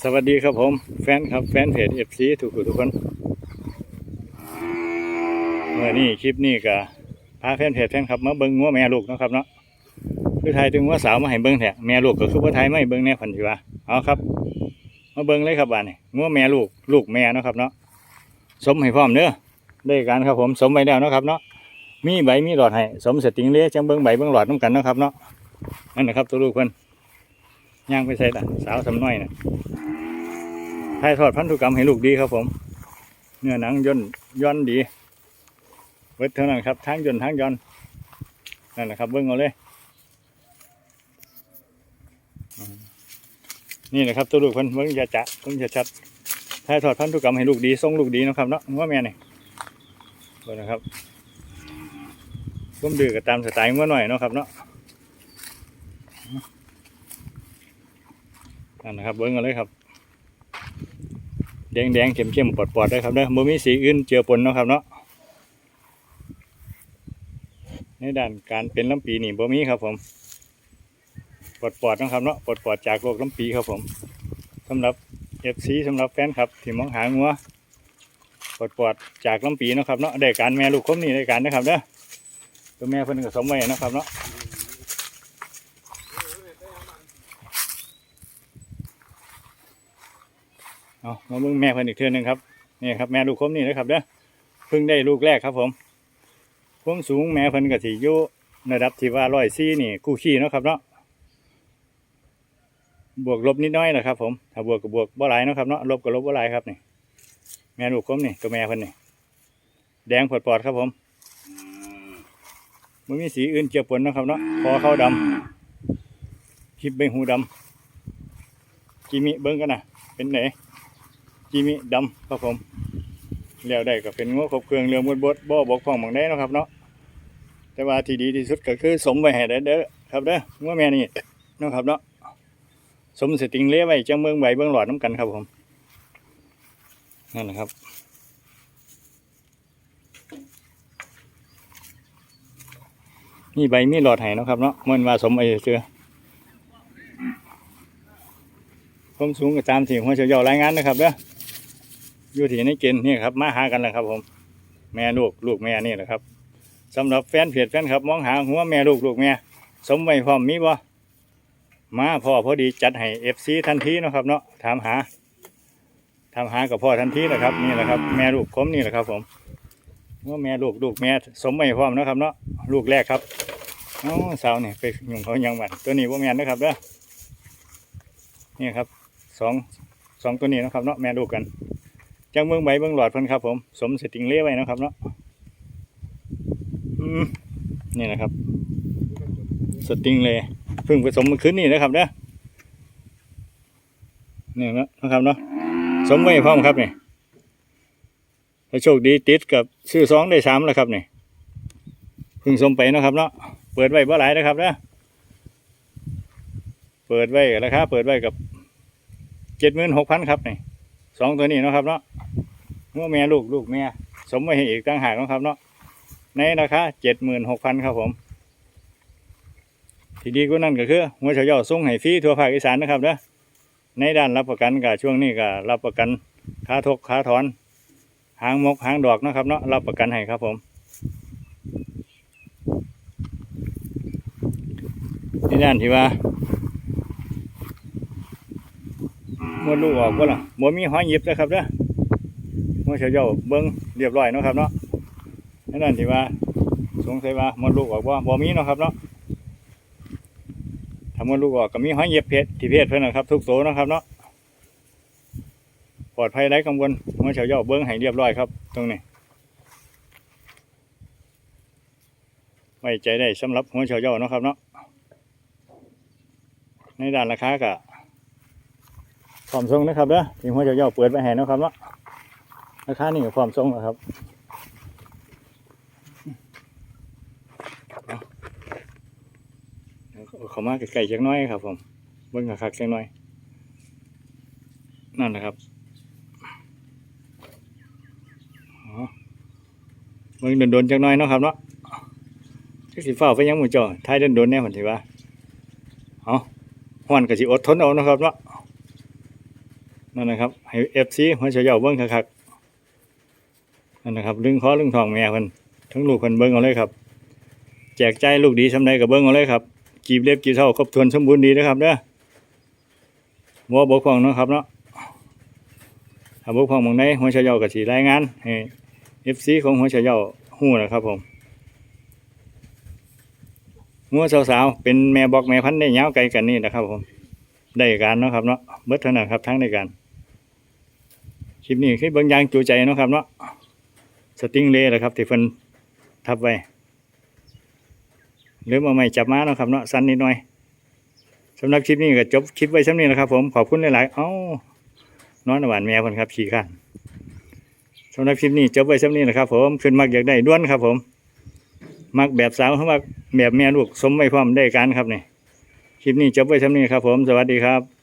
สวัสดีครับผม แฟนครับแฟนเพจเอฟซีทุกคนทุกคนเมื่อนี้คลิปนี้ก็พาแฟนเพจแฟนครับมาเบิ้งงัวแม่ลูกนะครับเนาะคือไทยถึงว่าสาวมาให้เบิ้งแท้แม่ลูกก็คือว่าไทยไม่เบิ้งแน่พันธิวะเอาครับ มาเบิ้งเลยครับบ้านนี่งัวแม่ลูกลูกแม่เนาะครับเนาะสมให้พร้อมเด้อได้การครับผมสมไปแล้วนะครับเนาะมีใบมีหลอดให้สมเสติงเลี้ยจังเบิ้งใบเบิ้งหลอดน้ำกันนะครับเนาะนั่นนะครับตัวลูกเพิ่นย่างไปใส่ละสาวสำน้อยน่ะ ถ่ายทอดพันธุกรรมให้ลูกดีครับผม เนื้อหนังย่นย่อนดีเวทเท่านั้นครับทั้งย่นทั้งย่อนนั่นแหละครับเบิ้งเอาเลย นี่แหละครับตัวลูกพิ่นเบิ้งจะจะเบิ้งจะชัดถ่ายทอดพันธุกรรมให้ลูกดีส่งลูกดีนะครับเนาะว่าแม่นี่เบิ้งนะครับร่วมดื้อกับตามสไตล์งัวหน่อยเนาะครับเนาะนั่นนะครับเบิ้งเอาเลยครับ แดงแดงๆเข้มเข้มๆปอดปอดได้ครับเด้อบ่มีสีอื่นเจือปนเนาะครับเนาะในด้านการเป็นลำปีนี่บ่มีครับผมปอดปอดนะครับเนาะปอดปอดจากโรคลำปีครับผมสำหรับเอฟซีสำหรับแฟนครับที่มองหางัวปอดปอดจากลำปีเนาะครับเนาะได้การแม่ลูกคมนี่ได้การนะครับเด้อตัวแม่เพิ่นก็สมไว้นะครับเนาะ เอามาเบิ่งแม่เพิ่นอีกเทื่อหนึงครับนี่ครับแม่ลูกคมนี่นะครับเด้อเพิ่งได้ลูกแรกครับผมความสูงแม่เพิ่นก็สิอยู่ระดับที่ว่าร้อยซี่นี่คู่ขี้เนาะครับเนาะบวกลบนิดน้อยนะครับ ผมถ้าบวกกับบวกบ่หลายเนาะครับเนาะลบกับลบบ่หลายครับนี่แม่ลูกคมนี่ตัวแม่เพิ่นนี่แดงปอดๆครับผมมันมีสีอื่นเกี่ยวปนเนาะครับเนาะคอเข้าดำคลิปใบหูดำกิมิเบิ้งกันนะเป็นไหน จิมิดำครับผมแล้วได้ก็เป็นงวครบเครื่องเรื่องบดบดบ่บกพร่องบางได้นะครับเนาะแต่ว่าที่ดีที่สุดก็คือสมไว้ให้ได้เด้อครับเด้องัวแม่นี่เนาะครับเนาะสมสติงเลี้ยไว้จังเมืองใบเบื้องหลอดน้ำกันครับผมนั่นนะครับมีใบมีหลอดให้นะครับเนาะมันว่าสมไอ้เสือความสูงก็ตามที่หัวเฉียวยอรายงานนะครับเด้อ อยู่ที่ในเกณฑ์นี่ครับมาหากันแหละครับ ผม แม่ลูกลูกแม่นี่แหละครับสำหรับแฟนเพจแฟนครับ มองหาหัวแม่ลูกลูกแม่สมไว้พร้อมมีบ่มาพ่อพอดีจัดให้เอฟซีทันทีนะครับ เนาะถามหาถามหากับพ่อทันทีแหละครับ นี่แหละครับ แม่ลูกคมนี่แหละครับ ผมว่าแม่ลูกลูกแม่สมไว้พร้อมนะครับ เนาะลูกแรกครับอ๋อสาวนี่ไปยุ่งเขายังบันตัวนี้ว่าแม่นนะครับเด้อนี่ครับสองสองตัวนี้นะครับเนาะแม่ลูกกัน จังเมืองใบเมืองหลอดเพิ่นครับ ผม สมสติงเล่ไว้นะครับเนาะนี่นะครับ สติงเล่เพิ่งผสมเมื่อคืนนี้นะครับเนาะนี่นะนะครับเนาะสมไว้พร้อมครับเนี่ยถ้าโชคดีติดกับซื้อสองได้สามแล้วครับเนี่เพิ่งสมไปนะครับเนาะเปิดไว้บ่หลายนะครับเนาะเปิดไว้ราคาเปิดไว้กับเจ็ดหมื่นหกพันครับเนี่ย สองตัวนี้นะครับเนาะงัวแม่ลูกลูกแม่สมไว้ให้อีกตั้งหากนะครับเนาะในราคาเจ็ดหมื่นหกพันครับผม ที่ดีกว่านั้นก็คือหัวเฉาเย่าส่งให้ฟรีทั่วภาคอีสานนะครับเด้อในด้านรับประกันกับช่วงนี้ก็รับประกันค่าทกค่าถอนหางมกหางดอกนะครับเนาะรับประกันให้ครับผมในด้านที่ว่า มดลูกออกบ่ล่ะบ่มีหอยหยิบนะครับเด้อมดเฉยเจ้าเบิ่งเรียบร้อยนะครับเนาะนั่นนั่นที่ว่าสงสัยว่ามดลูกออกบ่บ่มีเนาะครับเนาะถ้ามดลูกออกก็มีหอยหยิบเพชรที่เพชรเพิ่อนนะครับ ทุกโสเนะครับเนาะปลอดภัยไร้กังวลมดเฉยเจ้าเบิ่งให้เรียบร้อยครับ ตรงนี้ไว้ใจได้สำหรับหัวเฉยเจ้าเนาะครับเนาะในด้านราคาก็ พร้อมส่งนะครับเด้อที่หัวเจ้าเปิดไปให้เนะครับเนาะราคานี่ก็พร้อมส่งนะครับเอาเขามาไกลๆจักน้อยครับ ผมเบิ่งคักจักน้อย นั่นนะครับเบิ่งโดนๆจักน้อยเนาะครับเนาะจักสิฟ้าไปยังหมู่จ้าท้ายโดนๆแน่ผมถือว่าเอาฮ้อนก็สิอดทนเอาเนาะครับเนาะ นั่นนะครับให้เอฟซีหัวเฉยเหยาเบิ้งคักๆนั่นนะครับลึงคอลึงทองแม่เพิ่นทั้งลูกเพิ่นเบิ้งเอาเลยครับ แจกใจลูกดีสำใดกับเบิ้งเอาเลยครับกีบเล็บกีบเท่าครบถ้วนสมบูรณ์ดีนะครับเด้อบ่บกพร่องเนาะครับเนาะถ้าบกพร่องมองใดหัวเฉยเหยาก็สิรายงานให้เอฟซีของหัวเฉยหู้นะครับผมงัวสาวๆเป็นแม่บอกแม่พันธุ์ได้ยาวไกลกันนี่นะครับผมได้การเนาะครับเนาะเบิดเท่านั้นครับทั้งในการ คลิปนี้คือเบางอย่างจูใจเนาะครับเนาะสติงเล่แหละครับที่เพิ่นทับไว้หรือมาไม่จับมาเนาะครับเนาะสั้นนิดหน่อยสำหรับคลิปนี้ก็จบคลิปไว้ช่ำนี้นะครับ ผมขอบคุณหลายๆเอ้านอนหวานแม่เพิ่นครับขี่ข้านสำหรับคลิปนี้จบไว้ช่ำนี้นะครับ ผมขึ้นมักอยากได้ด้วนครับ ผม มักแบบสาวเขามักแบบแม่ลูกสมไว้พร้อมได้การครับเนี่ยคลิปนี้จบไว้เท่านี้ครับ ผมสวัสดีครับ